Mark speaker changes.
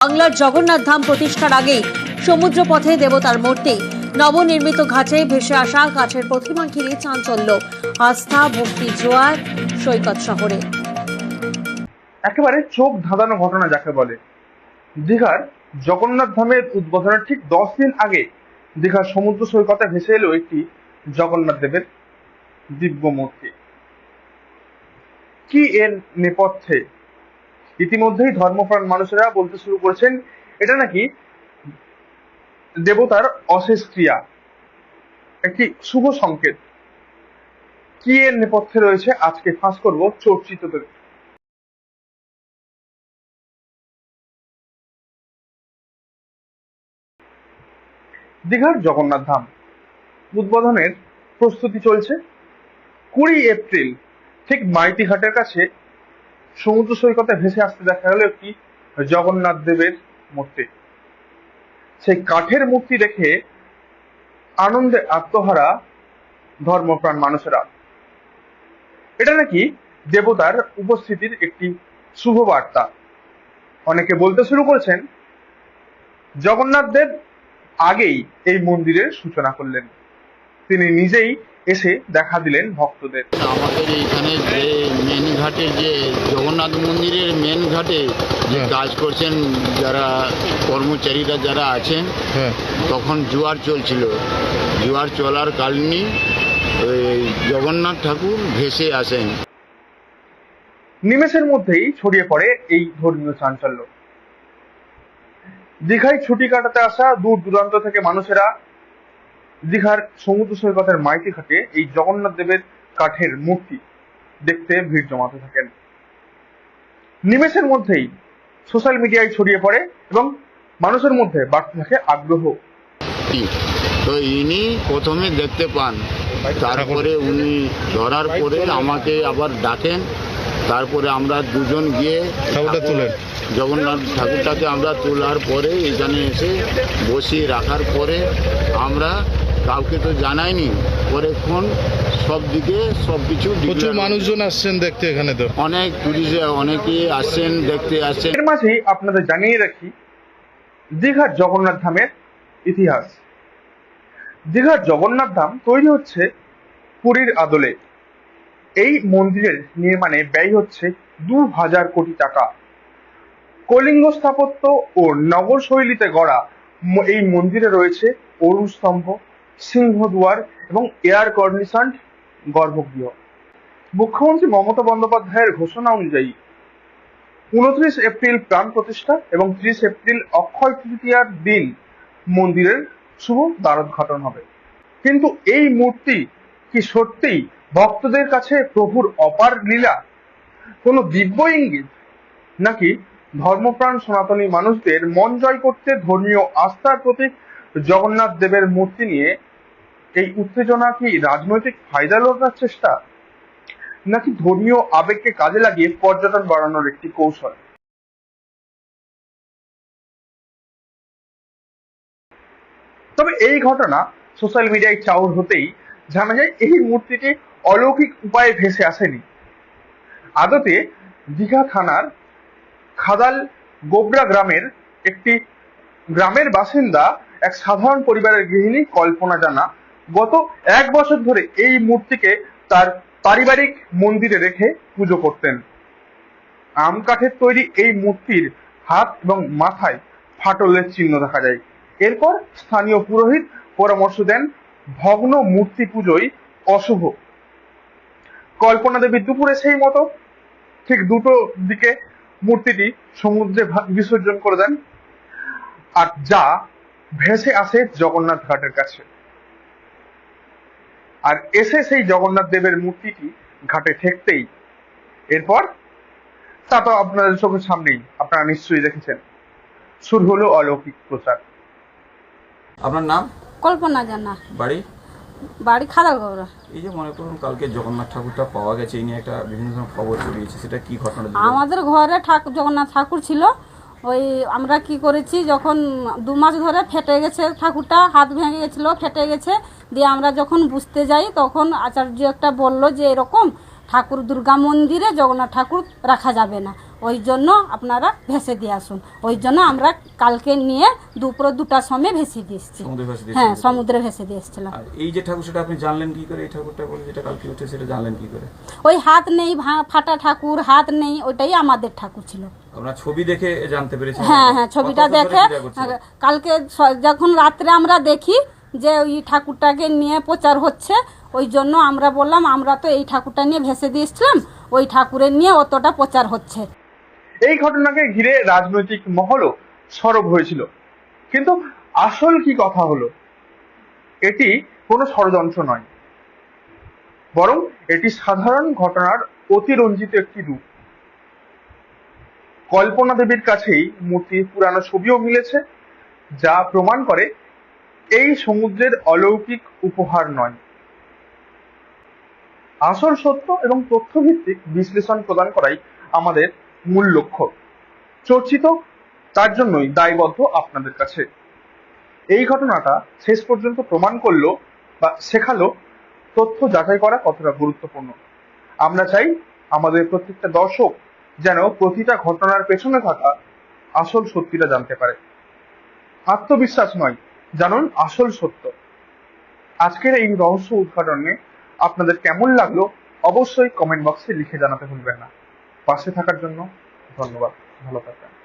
Speaker 1: বাংলার জগন্নাথ ধাম প্রতিষ্ঠার আগেই সমুদ্র পথে দেবতার মূর্তি। নবনির্মিত ঘাটে ভেসে আসা কাছের প্রতিমা ঘিরে চাঞ্চল্য, আস্থা, ভক্তি, জোয়ার সৈকত শহরে।
Speaker 2: একেবারে চোখ ধাঁধানো ঘটনা যাকে বলে। দীঘার জগন্নাথ ধামের উদ্বোধনের ঠিক দশ দিন আগে দীঘার সমুদ্র সৈকতে ভেসে এলো একটি জগন্নাথ দেবের দিব্য মূর্তি। কি এর নেপথ্যে ইতিমধ্যেই ধর্মপ্রাণ মানুষেরা বলতে শুরু করেছেন, এটা নাকি দেবতার অশেষ ক্রিয়া, একটি শুভ সংকেত। কি এর নেপথ্যে রয়েছে? আজকে ফাঁস করব চর্চিত দীঘার জগন্নাথ ধাম। উদ্বোধনের প্রস্তুতি চলছে কুড়ি এপ্রিল, ঠিক মাইতি ঘাটের কাছে সমুদ্র সৈকতে ভেসে আসতে দেখা গেল একটি জগন্নাথ দেবের মূর্তি। সেই কাঠের মূর্তি দেখে আনন্দে আত্মহারা ধর্মপ্রাণ মানুষেরা। এটা নাকি দেবতার উপস্থিতির একটি শুভ বার্তা। অনেকে বলতে শুরু করেছেন, জগন্নাথ দেব আগেই এই মন্দিরের সূচনা করলেন। তিনি নিজেই এসে দেখা দিলেন ভক্তদের।
Speaker 3: আমাদের এইখানে যে মেন ঘাটে যে জগন্নাথ মন্দিরের মেন ঘাটে যে
Speaker 4: হ্যাঁ।
Speaker 3: কাজ করছেন যারা কর্মচারীরা যারা আছেন
Speaker 4: হ্যাঁ।
Speaker 3: তখন জোয়ার চলছিল। জোয়ার চলার কারণে ওই জগন্নাথ ঠাকুর ভেসে আসেন।
Speaker 2: নিমেষের মধ্যেই ছড়িয়ে পড়ে এই ধর্মীয় চাঞ্চল্য। দীঘায় ছুটি কাটাতে আসা দূর দূরান্ত থেকে মানুষেরা দীঘার সমুদ্র সৈকতের মাইতি ঘাটে এই জগন্নাথ দেবের কাঠের মূর্তি দেখতে ভিড় জমাতে থাকেন। নিমেষের মধ্যেই সোশ্যাল মিডিয়ায় ছড়িয়ে পড়ে এবং মানুষের মধ্যে বাড়তে থাকে আগ্রহ।
Speaker 3: তো ইনি প্রথমে দেখতে পান। তারপরে উনি ধরার পরে আমাকে আবার ডাকেন। তারপরে আমরা দুজন গিয়ে
Speaker 4: ঠাকুরটা তুলেন।
Speaker 3: জগন্নাথ ঠাকুরটাকে আমরা তোলার পরে এখানে এসে বসিয়ে রাখার পরে আমরা কাউকে তো জানাইনি পরেক্ষণ সব দিকে সব কিছু
Speaker 4: প্রচুর মানুষজন আসছেন দেখতে এখানে তো।
Speaker 3: অনেক টুরিস্ট অনেকে আসছেন দেখতে আসছেন।
Speaker 2: এর মাঝেই আপনাদের জানিয়ে রাখি দীঘার জগন্নাথ ধামের ইতিহাস। দীঘার জগন্নাথ ধাম তৈরি হচ্ছে পুরীর আদলে। এই মন্দিরের নির্মাণে ব্যয় হচ্ছে দু হাজার কোটি টাকা। কলিঙ্গ স্থাপত্য ও নগর শৈলীতে গড়া ম- এই মন্দিরে রয়েছে অরুণ স্তম্ভ সিংহদুয়ার এবং এয়ার কন্ডিশন গর্ভগৃহ। মুখ্যমন্ত্রী মমতা বন্দ্যোপাধ্যায়ের ঘোষণা অনুযায়ী, উনত্রিশ এপ্রিল প্রাণ প্রতিষ্ঠা এবং ত্রিশ এপ্রিল অক্ষয় তৃতীয়ার দিন মন্দিরের শুভ দ্বারোদ্ঘাটন হবে। কিন্তু এই মূর্তি কি সত্যিই ভক্তদের কাছে প্রভুর অপার লীলা? কোনো দিব্য ইঙ্গিত? নাকি ধর্মপ্রাণ সনাতনী মানুষদের মন জয় করতে ধর্মীয় আস্থার প্রতীক জগন্নাথ দেবের মূর্তি নিয়ে এই উত্তেজনা কি রাজনৈতিক ফায়দা লোটার চেষ্টা? নাকি ধর্মীয় আবেগকে কাজে লাগিয়ে পর্যটন বাড়ানোর একটি কৌশল? তবে এই ঘটনা সোশ্যাল মিডিয়ায় চাউর হতেই জানা যায় এই মূর্তিটি অলৌকিক উপায়ে ভেসে আসেনি। আদতে দীঘা থানার খাদাল গোবরা গ্রামের একটি গ্রামের বাসিন্দা এক সাধারণ পরিবারের গৃহিণী কল্পনা জানা গত এক বছর ধরে এই মূর্তিকে তার পারিবারিক মন্দিরে রেখে পুজো করতেন। আম কাঠের তৈরি এই মূর্তির হাত এবং মাথায় ফাটলের চিহ্ন দেখা যায়। এরপর স্থানীয় পুরোহিত পরামর্শ দেন, ভগ্ন মূর্তি পুজোয় অশুভ। কল্পনা দেবী দুপুরে সেই মতো ঠিক দুটো দিকে মূর্তিটি সমুদ্রে বিসর্জন করে দেন। আর যা ভেসে আসে জগন্নাথ ঘাটের কাছে। আর এসে সেই জগন্নাথ দেবের মূর্তিটি ঘাটে ঠেকতেই। এরপর তা তো আপনাদের চোখের সামনেই আপনারা নিশ্চয়ই দেখেছেন। শুরু হলো অলৌকিক প্রচার।
Speaker 5: আপনার নাম?
Speaker 6: কল্পনা জানা।
Speaker 5: বাড়ি?
Speaker 6: বাড়ি খাদা গৌরা
Speaker 5: এই যে মনে করুন কালকে জগন্নাথ ঠাকুরটা পাওয়া গেছে এই নিয়ে একটা বিভিন্ন ধরনের খবর ছড়িয়েছে সেটা কি ঘটনা?
Speaker 6: আমাদের ঘরে ঠাকুর জগন্নাথ ঠাকুর ছিল ওই আমরা কি করেছি, যখন দু মাস ধরে ফেটে গেছে ঠাকুরটা, হাত ভেঙে গেছিল, ফেটে গেছে, দিয়ে আমরা যখন বুঝতে যাই, তখন আচার্য একটা বলল যে এরকম ঠাকুর দুর্গা মন্দিরে জগন্নাথ ঠাকুর রাখা যাবে না। ওই জন্য আপনারা ভেসে দিয়ে আসুন। ওই জন্য আমরা কালকে নিয়ে দুপুর দুটার সময় ভেসে দিয়ে এসেছি। হ্যাঁ সমুদ্রে ভেসে দিয়ে এসেছিলাম।
Speaker 5: এই যে ঠাকুর সেটা আপনি জানলেন কি করে? এই ঠাকুরটা বলে যেটা কালকে উঠে সেটা জানলেন কি করে?
Speaker 6: ওই হাত নেই ফাটা ঠাকুর হাত নেই ওইটাই আমাদের ঠাকুর ছিল।
Speaker 5: আপনার ছবি দেখে জানতে পেরেছেন
Speaker 6: হ্যাঁ হ্যাঁ ছবিটা দেখে কালকে যখন রাত্রে আমরা দেখি যে ওই ঠাকুরটাকে নিয়ে প্রচার হচ্ছে ওই জন্য আমরা বললাম আমরা তো এই ঠাকুরটা নিয়ে ভেসে দিয়েছিলাম ওই ঠাকুরের নিয়ে অতটা প্রচার হচ্ছে।
Speaker 2: এই ঘটনাকে ঘিরে রাজনৈতিক মহলও সরব হয়েছিল। কিন্তু আসল কি কথা হলো? এটি কোনো ষড়যন্ত্র নয়। বরং এটি সাধারণ ঘটনার অতিরঞ্জিত একটি রূপ। কল্পনা দেবীর কাছেই মূর্তির পুরানো ছবিও মিলেছে, যা প্রমাণ করে এই সমুদ্রের অলৌকিক উপহার নয়। আসল সত্য এবং তথ্যভিত্তিক বিশ্লেষণ প্রদান করাই আমাদের মূল লক্ষ্য। চর্চিত, তার জন্যই দায়বদ্ধ আপনাদের কাছে। এই ঘটনাটা শেষ পর্যন্ত প্রমাণ করল বা শেখালো তথ্য যাচাই করা কতটা গুরুত্বপূর্ণ। আমরা চাই আমাদের প্রত্যেকটা দর্শক যেন প্রতিটা ঘটনার পেছনে থাকা আসল সত্যিটা জানতে পারে। আত্মবিশ্বাস নয়, জানুন আসল সত্য। আজকের এই রহস্য উদ্ঘাটনে আপনাদের কেমন লাগল অবশ্যই কমেন্ট বক্সে লিখে জানাতে ভুলবেন না। পাশে থাকার জন্য ধন্যবাদ। ভালো থাকবেন।